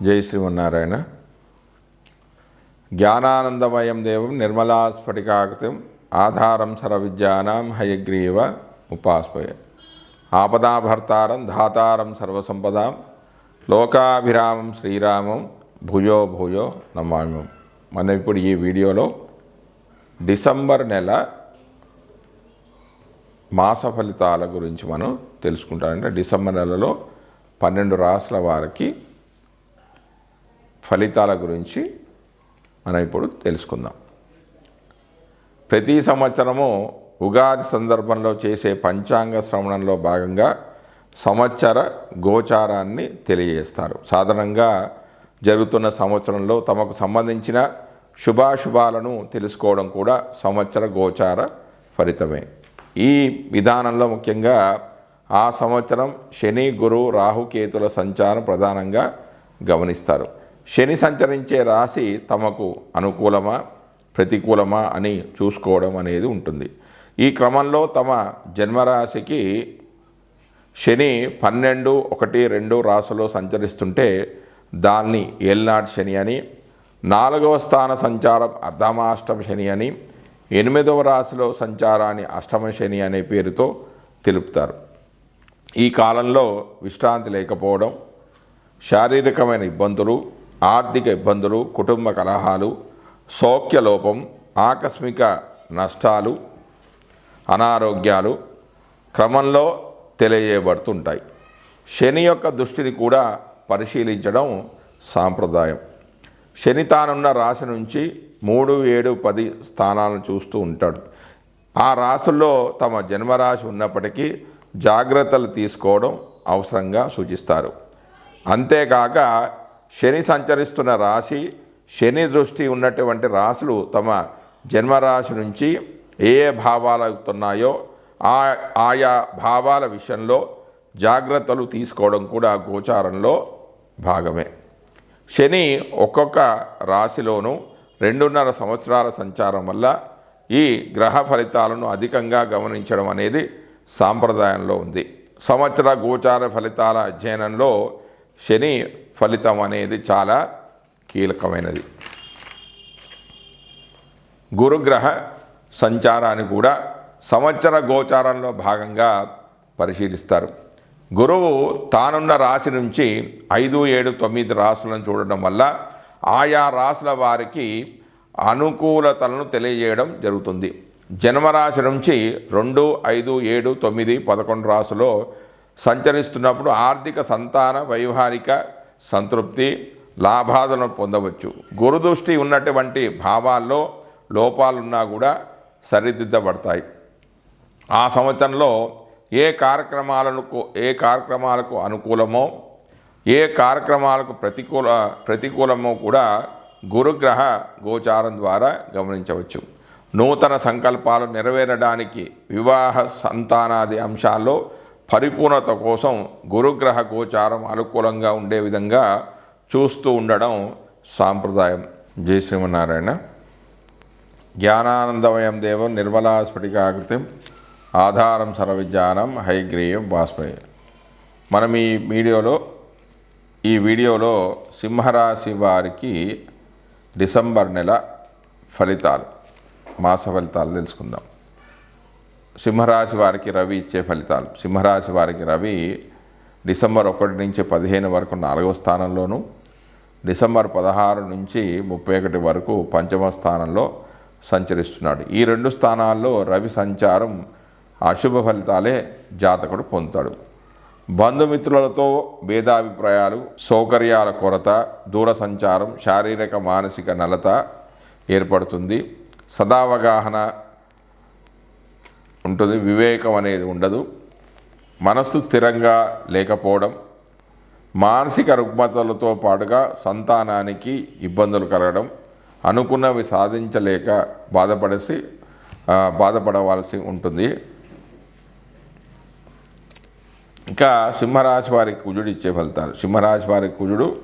జై శ్రీమన్నారాయణ. జ్ఞానానందమయం దేవం నిర్మలా స్ఫటికాకృతిం ఆధారం సర్వవిద్యానాం హయగ్రీవ ఉపాస్మయ ఆపదాభర్తారం ధాతారం సర్వసంపదాం లోకాభిరామం శ్రీరామం భూయో భూయో నమామ్యం మనం ఇప్పుడు ఈ వీడియోలో డిసెంబర్ నెల మాస ఫలితాల గురించి మనం తెలుసుకుంటామంటే డిసెంబర్ నెలలో పన్నెండు రాసుల వారికి ఫలితాల గురించి మనం ఇప్పుడు తెలుసుకుందాం. ప్రతి సంవత్సరము ఉగాది సందర్భంలో చేసే పంచాంగ శ్రవణంలో భాగంగా సంవత్సర గోచారాన్ని తెలియజేస్తారు. సాధారణంగా జరుగుతున్న సంవత్సరంలో తమకు సంబంధించిన శుభాశుభాలను తెలుసుకోవడం కూడా సంవత్సర గోచార ఫలితమే. ఈ విధానంలో ముఖ్యంగా ఆ సంవత్సరం శని గురు రాహుకేతుల సంచారం ప్రధానంగా గమనిస్తారు. శని సంచరించే రాశి తమకు అనుకూలమా ప్రతికూలమా అని చూసుకోవడం అనేది ఉంటుంది. ఈ క్రమంలో తమ జన్మరాశికి శని పన్నెండు ఒకటి రెండు రాశిలో సంచరిస్తుంటే దాన్ని ఏల్నాడు శని అని నాలుగవ స్థాన సంచారం అర్ధమాష్టమ శని అని ఎనిమిదవ రాశిలో సంచారాన్ని అష్టమ శని అనే పేరుతో తెలుపుతారు. ఈ కాలంలో విశ్రాంతి లేకపోవడం శారీరకమైన ఇబ్బందులు ఆర్థిక ఇబ్బందులు కుటుంబ కలహాలు సౌఖ్యలోపం ఆకస్మిక నష్టాలు అనారోగ్యాలు క్రమంలో తెలియజేయబడుతుంటాయి శని యొక్క దృష్టిని కూడా పరిశీలించడం సాంప్రదాయం. శని తానున్న రాశి నుంచి మూడు ఏడు పది స్థానాలను చూస్తూ ఉంటాడు. ఆ రాశుల్లో తమ జన్మరాశి ఉన్నప్పటికీ జాగ్రత్తలు తీసుకోవడం అవసరంగా సూచిస్తారు. అంతేకాక శని సంచరిస్తున్న రాశి శని దృష్టి ఉన్నటువంటి రాశులు తమ జన్మరాశి నుంచి ఏ ఏ భావాలు అవుతున్నాయో ఆ ఆయా భావాల విషయంలో జాగ్రత్తలు తీసుకోవడం కూడా గోచారంలో భాగమే. శని ఒక్కొక్క రాశిలోనూ రెండున్నర సంవత్సరాల సంచారం వల్ల ఈ గ్రహ ఫలితాలను అధికంగా గమనించడం అనేది సాంప్రదాయంలో ఉంది. సంవత్సర గోచార ఫలితాల అధ్యయనంలో శని ఫలితం అనేది చాలా కీలకమైనది. గురుగ్రహ సంచారాన్ని కూడా సంవత్సర గోచారంలో భాగంగా పరిశీలిస్తారు. గురువు తానున్న రాశి నుంచి ఐదు ఏడు తొమ్మిది రాశులను చూడడం వల్ల ఆయా రాశుల వారికి అనుకూలతలను తెలియజేయడం జరుగుతుంది. జన్మరాశి నుంచి రెండు ఐదు ఏడు తొమ్మిది పదకొండు రాశులో సంచరిస్తున్నప్పుడు ఆర్థిక సంతాన వైవాహిక సంతృప్తి లాభాలను పొందవచ్చు. గురుదృష్టి ఉన్నటువంటి భావాల్లో లోపాలున్నా కూడా సరిదిద్దబడతాయి. ఆ సంవత్సరంలో ఏ కార్యక్రమాలకు ఏ కార్యక్రమాలకు అనుకూలమో ఏ కార్యక్రమాలకు ప్రతికూల ప్రతికూలమో కూడా గురుగ్రహ గోచారం ద్వారా గమనించవచ్చు. నూతన సంకల్పాలు నెరవేరడానికి వివాహ సంతానాది అంశాల్లో పరిపూర్ణత కోసం గురుగ్రహ గోచారం అనుకూలంగా ఉండే విధంగా చూస్తూ ఉండడం సాంప్రదాయం. జై శ్రీమన్నారాయణ. జ్ఞానానందమయం దేవం నిర్మలా స్ఫటికాకృతి. ఆధారం సర్వవిజ్ఞానం హైగ్రీయం బాస్మయ మనం ఈ వీడియోలో ఈ వీడియోలో సింహరాశి వారికి డిసెంబర్ నెల ఫలితాలు మాస ఫలితాలు తెలుసుకుందాం. సింహరాశి వారికి రవి ఇచ్చే ఫలితాలు. సింహరాశి వారికి రవి డిసెంబర్ ఒకటి నుంచి పదిహేను వరకు నాలుగవ స్థానంలోను డిసెంబర్ పదహారు నుంచి ముప్పై ఒకటి వరకు పంచమ స్థానంలో సంచరిస్తున్నాడు. ఈ రెండు స్థానాల్లో రవి సంచారం అశుభ ఫలితాలే జాతకుడు పొందుతాడు. బంధుమిత్రులతో భేదాభిప్రాయాలు సౌకర్యాల కొరత దూర సంచారం శారీరక మానసిక నలత ఏర్పడుతుంది. సదావగాహన ఉంటుంది. వివేకం అనేది ఉండదు. మనస్సు స్థిరంగా లేకపోవడం మానసిక రుగ్మతలతో పాటుగా సంతానానికి ఇబ్బందులు కలగడం అనుకున్నవి సాధించలేక బాధపడేసి బాధపడవలసి ఉంటుంది. ఇంకా సింహరాశి వారికి కుజుడు ఇచ్చే ఫలితాలు. సింహరాశి వారికి కుజుడు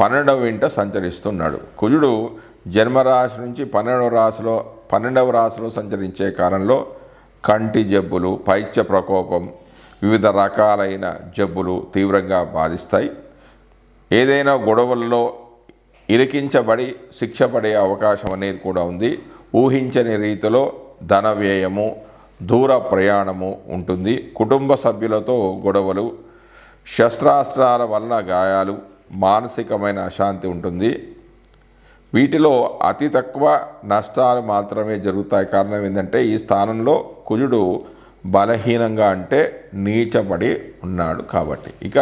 పన్నెండవ ఇంట సంచరిస్తున్నాడు. కుజుడు జన్మరాశి నుంచి పన్నెండవ రాశిలో పన్నెండవ రాశిలో సంచరించే కాలంలో కంటి జబ్బులు పైత్య ప్రకోపం వివిధ రకాలైన జబ్బులు తీవ్రంగా బాధిస్తాయి. ఏదైనా గొడవల్లో ఇరికించబడి శిక్ష పడే అవకాశం అనేది కూడా ఉంది. ఊహించని రీతిలో ధన వ్యయము దూర ప్రయాణము ఉంటుంది. కుటుంబ సభ్యులతో గొడవలు శస్త్రాస్త్రాల వలన గాయాలు మానసికమైన అశాంతి ఉంటుంది. వీటిలో అతి తక్కువ నష్టాలు మాత్రమే జరుగుతాయి. కారణం ఏంటంటే ఈ స్థానంలో కుజుడు బలహీనంగా అంటే నీచబడి ఉన్నాడు కాబట్టి. ఇక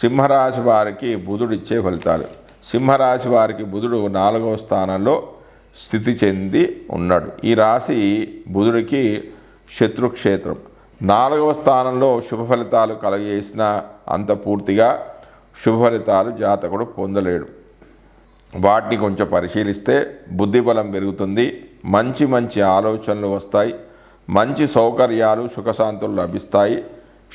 సింహరాశి వారికి బుధుడు ఇచ్చే ఫలితాలు. సింహరాశి వారికి బుధుడు నాలుగవ స్థానంలో స్థితి చెంది ఉన్నాడు. ఈ రాశి బుధుడికి శత్రుక్షేత్రం. నాలుగవ స్థానంలో శుభ ఫలితాలు కలగజేసిన అంత పూర్తిగా శుభ ఫలితాలు జాతకుడు పొందలేడు. వాటిని కొంచెం పరిశీలిస్తే బుద్ధిబలం పెరుగుతుంది మంచి మంచి ఆలోచనలు వస్తాయి మంచి సౌకర్యాలు సుఖశాంతులు లభిస్తాయి.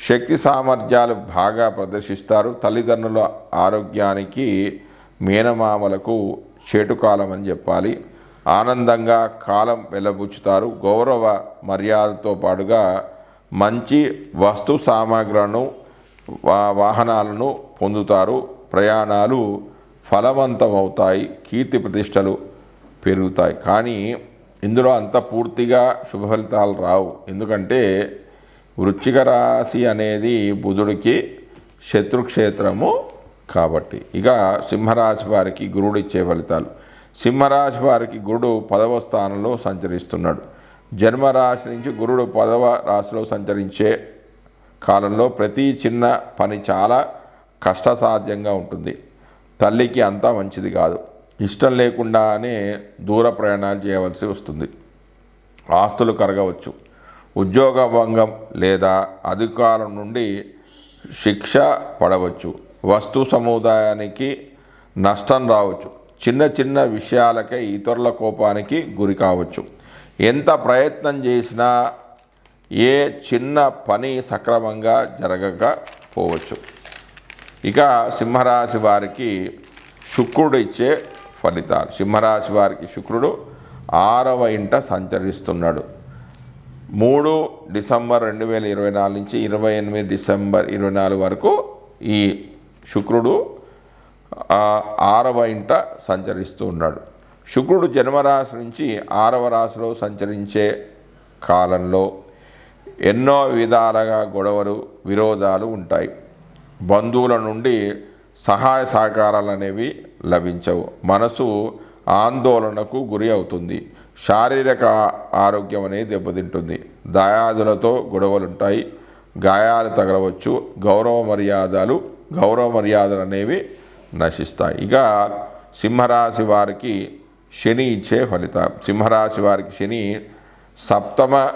శక్తి సామర్థ్యాలు బాగా ప్రదర్శిస్తారు. తల్లిదండ్రుల ఆరోగ్యానికి మేనమామలకు చేటుకాలం అని చెప్పాలి. ఆనందంగా కాలం వెలబుచ్చుతారు. గౌరవ మర్యాదతో పాటుగా మంచి వస్తు సామాగ్రులను వాహనాలను పొందుతారు. ప్రయాణాలు ఫలవంతమవుతాయి కీర్తి ప్రతిష్టలు పెరుగుతాయి. కానీ ఇందులో అంత పూర్తిగా శుభ ఫలితాలు రావు. ఎందుకంటే వృచ్చిక రాశి అనేది బుధుడికి శత్రుక్షేత్రము కాబట్టి. ఇక సింహరాశి వారికి గురుడు ఇచ్చే ఫలితాలు. సింహరాశి వారికి గురుడు పదవ స్థానంలో సంచరిస్తున్నాడు. జన్మరాశి నుంచి గురుడు పదవ రాశిలో సంచరించే కాలంలో ప్రతి చిన్న పని చాలా కష్టసాధ్యంగా ఉంటుంది. తల్లికి అంతా మంచిది కాదు. ఇష్టం లేకుండానే దూర ప్రయాణాలు చేయవలసి వస్తుంది. ఆస్తులు కరగవచ్చు. ఉద్యోగ భంగం లేదా అధికారం నుండి శిక్ష పడవచ్చు. వస్తు సముదాయానికి నష్టం రావచ్చు. చిన్న చిన్న విషయాలకై ఇతరుల కోపానికి గురి కావచ్చు. ఎంత ప్రయత్నం చేసినా ఏ చిన్న పని సక్రమంగా జరగకపోవచ్చు. ఇక సింహరాశి వారికి శుక్రుడు ఇచ్చే ఫలితాలు. సింహరాశి వారికి శుక్రుడు ఆరవ ఇంట సంచరిస్తున్నాడు. మూడు డిసెంబర్ రెండు వేల ఇరవై నాలుగు నుంచి ఇరవై ఎనిమిది డిసెంబర్ ఇరవై నాలుగు వరకు ఈ శుక్రుడు ఆరవ ఇంట సంచరిస్తూ ఉన్నాడు. శుక్రుడు జన్మరాశి నుంచి ఆరవ రాశిలో సంచరించే కాలంలో ఎన్నో విధాలుగా గొడవలు విరోధాలు ఉంటాయి. బంధువుల నుండి సహాయ సహకారాలు అనేవి లభించవు. మనసు ఆందోళనకు గురి అవుతుంది. శారీరక ఆరోగ్యం అనేది దెబ్బతింటుంది. దయాదులతో గొడవలు ఉంటాయి గాయాలు తగలవచ్చు. గౌరవ మర్యాదలు గౌరవ మర్యాదలు అనేవి నశిస్తాయి. ఇక సింహరాశి వారికి శని ఇచ్చే ఫలితం. సింహరాశి వారికి శని సప్తమ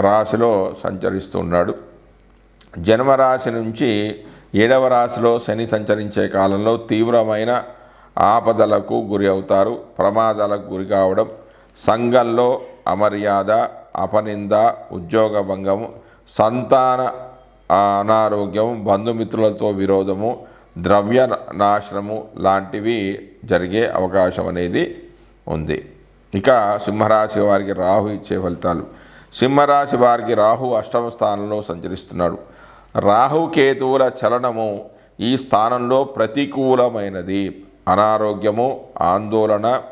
రాశిలో సంచరిస్తున్నాడు. జన్మరాశి నుంచి ఏడవ రాశిలో శని సంచరించే కాలంలో తీవ్రమైన ఆపదలకు గురి అవుతారు. ప్రమాదాలకు గురి కావడం సంఘంలో అమర్యాద అపనింద ఉద్యోగ భంగము సంతాన అనారోగ్యం బంధుమిత్రులతో విరోధము ద్రవ్య నాశనము లాంటివి జరిగే అవకాశం అనేది ఉంది. ఇక సింహరాశి వారికి రాహు ఇచ్చే ఫలితాలు. సింహరాశి వారికి రాహు అష్టమ స్థానంలో సంచరిస్తున్నాడు. రాహుకేతువుల చలనము ఈ స్థానంలో ప్రతికూలమైనది. అనారోగ్యము ఆందోళన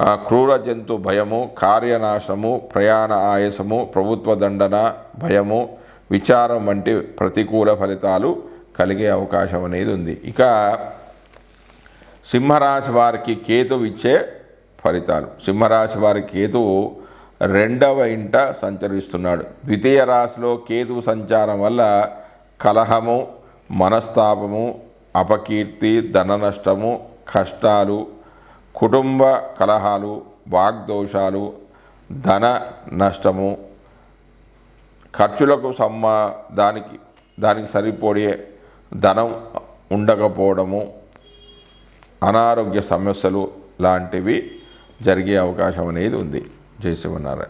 క్రూర జంతు భయము కార్యనాశనము ప్రయాణ ఆయాసము ప్రభుత్వ దండన భయము విచారం వంటి ప్రతికూల ఫలితాలు కలిగే అవకాశం అనేది ఉంది. ఇక సింహరాశి వారికి కేతు ఇచ్చే ఫలితాలు. సింహరాశి వారి కేతువు రెండవ ఇంట సంచరిస్తున్నాడు. ద్వితీయ రాశిలో కేతువు సంచారం వల్ల కలహము మనస్తాపము అపకీర్తి ధన నష్టము కష్టాలు కుటుంబ కలహాలు వాగ్దోషాలు ధన నష్టము ఖర్చులకు సమ్మ దానికి దానికి సరిపోయే ధనం ఉండకపోవడము అనారోగ్య సమస్యలు లాంటివి జరిగే అవకాశం అనేది ఉంది. జై శివనారాయణ.